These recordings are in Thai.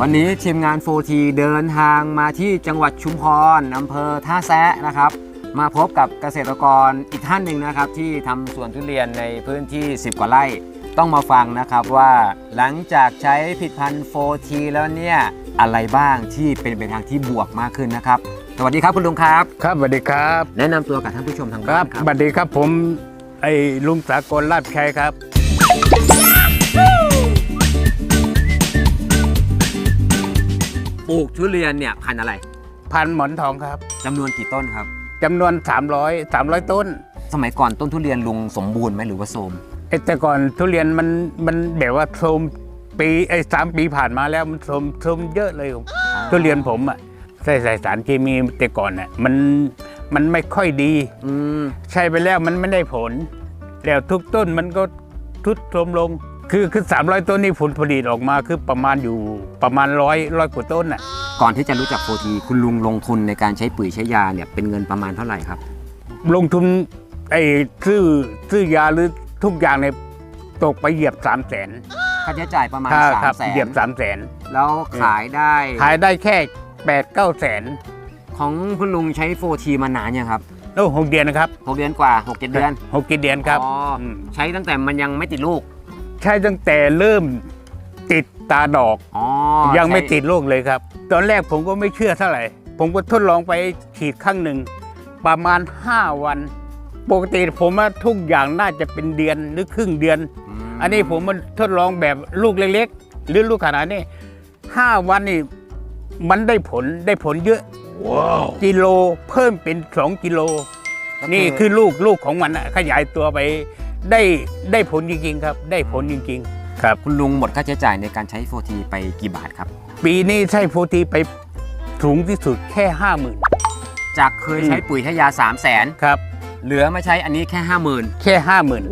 วันนี้ทีมงาน 4T เดินทางมาที่จังหวัดชุมพรอำเภอท่าแซะนะครับ มาพบกับเกษตรกรอีกท่านหนึ่งนะครับ ที่ทำสวนทุเรียนในพื้นที่ 10 กว่าไร่ ต้องมาฟังนะครับว่าหลังจากใช้ผลิดพันธ์ 4T แล้วเนี่ยอะไรบ้างที่เป็นไปทางที่บวกมากขึ้นนะครับ สวัสดีครับคุณลุงครับ ครับสวัสดีครับ แนะนำตัวกับท่านผู้ชมทางคบ้ารันบครับสวัสดีครับผม ไอ้ลุงสากลลาดชัยครับ ปลูกทุเรียนเนี่ยพันธุ์อะไรพันหมอนทองครับจำนวนกี่ต้นครับ จำนวน 300 300 ต้นสมัยก่อนต้นทุเรียนลุงสมบูรณ์ไหมหรือว่าโทรมไอ้แต่ก่อนทุเรียนมันมันแบบว่าโทรมปีไอ้สามปีผ่านมาแล้วมันโทรมโทรมเยอะเลยผมทุเรียนผมอะใส่ใส่สารเคมีแต่ก่อนอะมัน มันไม่ค่อยดีอืมใช้ไปแล้วมันไม่ได้ผล แล้วทุกต้นมันก็ทุดโทรมลง คือคือสามร้อยต้นนี่ผลผลิตออกมาคือประมาณอยู่ประมาณร้อยร้อยกว่าต้นอะก่อนที่จะรู้จักโฟทีคุณลุงลงทุนในการใช้ปุ๋ยใช้ยาเนี่ยเป็นเงินประมาณเท่าไหร่ครับ ลงทุนไอ้ซื้อซื้อยาหรือทุกอย่างเนี่ยตกไปเหยียบสามแสนค่าใช้จ่ายประมาณคสามรับแสนเหยียบสามแสนแล้วขายได้ขายได้แค่แปดเก้าแสน ของคุณลุงใช้โฟทีมานานยังครับโอ้หกเดือนนะครับหกเดือนกว่าหกเจ็ดเดือนหกกี่เดือนครับอ๋ออมใช้ตั้งแต่มันยังไม่ติดลูก ใช่ตั้งแต่เริ่มติดตาดอกอ๋อยังไม่ใช้ติดลูกเลยครับ ตอนแรกผมก็ไม่เชื่อเท่าไหร่ ผมก็ทดลองไปฉีดครั้งหนึ่งประมาณ 5 วัน ปกติผมว่าทุกอย่างน่าจะเป็นเดือนหรือครึ่งเดือนมอันนี้ผมมันทดลองแบบลูกเล็กๆ หรือลูกขนาดนี้ห้าวันนี่มันได้ผลได้ผลเยอะ กิโลเพิ่มเป็นสองกิโล นี่คือลูกลูกของมันอะขยายตัวไปได้ได้ผลจริงๆครับ ได้ผลจริงๆ ครับ คุณลุงหมดค่าใช้จ่ายในการใช้โฟทีไปกี่บาทครับ ปีนี้ใช้โฟทีไปสูงที่สุดแค่ห้าหมื่นจากเคยใช้ปุ๋ยใช้ยา 3 0 0แสนครับ เหลือมาใช้อันนี้แค่ 50,000 แค่ห้าหมื่น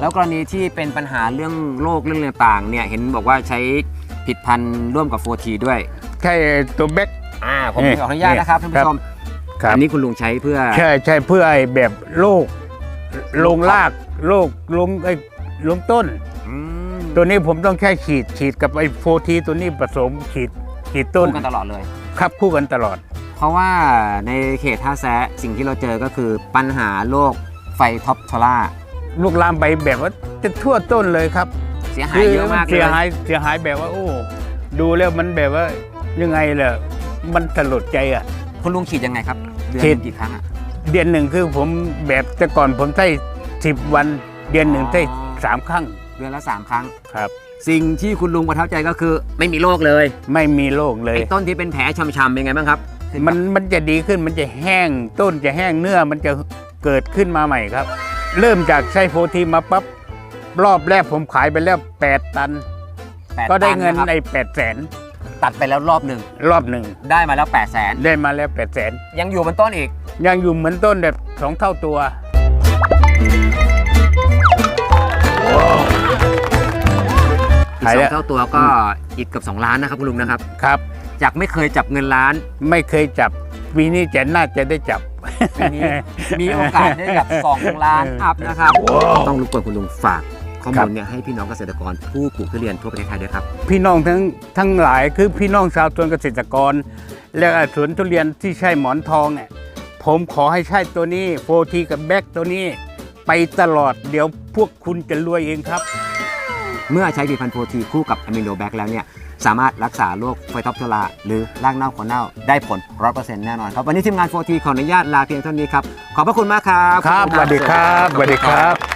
แล้วกรณีที่เป็นปัญหาเรื่องโรคเรื่องต่างๆเนี่ยเห็นบอกว่าใช้ผิดพันธุ์ร่วมกับโฟทีด้วย แค่ตัวแบก อ่าผมนี่ขออนุญาตนะครับท่านครัผู้บชมครับ อันนี้คุณลุงใช้เพื่อใช่ใช่เพื่อไอ้แบบโรคลงรากโรคลงไอ้ลงต้น อืมตัวนี้ผมต้องแค่ฉีดฉีดกับไอ้โฟทีตัวนี้ผสมฉีดฉีดต้นคู่กันตลอดเลย ครับคู่กันตลอด เพราะว่าในเขตท่าแซะสิ่งที่เราเจอก็คือปัญหาโรคไฟท็อปทอร่าลูกลามไปแบบว่าจะทั่วต้นเลยครับเสียหายเยอะมากเลเสียหายยเสียหายแบบว่าโอ้ดูแล้วมันแบบว่ายังไงล่ะ มันสลดใจอะ คุณลุงฉีดยังไงครับ เดือนฉีดหนึ่งกี่ครั้งอะเดือนหนึ่งคือผมแบบแต่ก่อนผมใช้สิบวัน เดือนหนึ่งใช้สามครั้ง เดือนละสามครั้งครับ สิ่งที่คุณลุงประทับใจก็คือ ไม่มีโรคเลย ไม่มีโรคเลยไอ้ต้นที่เป็นแผลช้ำๆเป็นไงบ้างครับ มันมันจะดีขึ้นมันจะแห้งต้นจะแห้งเนื้อมันจะเกิดขึ้นมาใหม่ครับ เริ่มจากใช้โฟทีมาปั๊บรอบแรกผมขายไปแล้ว 8 ตันแปดก็ได้ตัเงินนะครับไอ้แปดแสน ตัดไปแล้วรอบหนึ่งรอบหนึ่งได้มาแล้ว8ปดแสนได้มาแล้วแปดแสนยังอยู่บนต้นอีก ยังอยู่เหมือนต้นแบบสองเท่าตัว อีกขายสแล้อวงเท่าตัวก็อีกเกับ2ล้านนะครับคุณลุงนะครับ ครับ จากไม่เคยจับเงินล้าน ไม่เคยจับปีนี้จะน่าจะได้จับ ปีนี้ มีโอกาสได้จับ2ล้านอัพนะครับ ต้องรบกวนคุณลุงฝาก ข้อครัมูบลเนี่ยให้พี่น้องเกษตรกรผู้ปลูกทุเรียนทั่วประเทศไทยด้วยครับ พี่น้องทั้งทั้งหลายคือพี่น้องชาวสวนเกษตรกร และสวนทุเรียนที่ใช่หมอนทองเนี่ยผมขอให้ใช่ตัวนี้โฟทีกับแบ็กตัวนี้ไปตลอดเดี๋ยวพวกคุณจะรวยเองครับ เมื่อใช้ผลิตภัณฑ์โปรทีคู่กับอะมิโนแบคแล้วเนี่ยสามารถรักษาโรคไฟท็อปโทราหรือรากเน่าขอเน่าได้ผล100%แน่นอนครับ วันนี้ทีมงานโฟทีขออนุญาตลาเพียงเท่านี้ครับ ขอบพระคุณมากครับ ครับสวัสดีครับสวัสดีครับ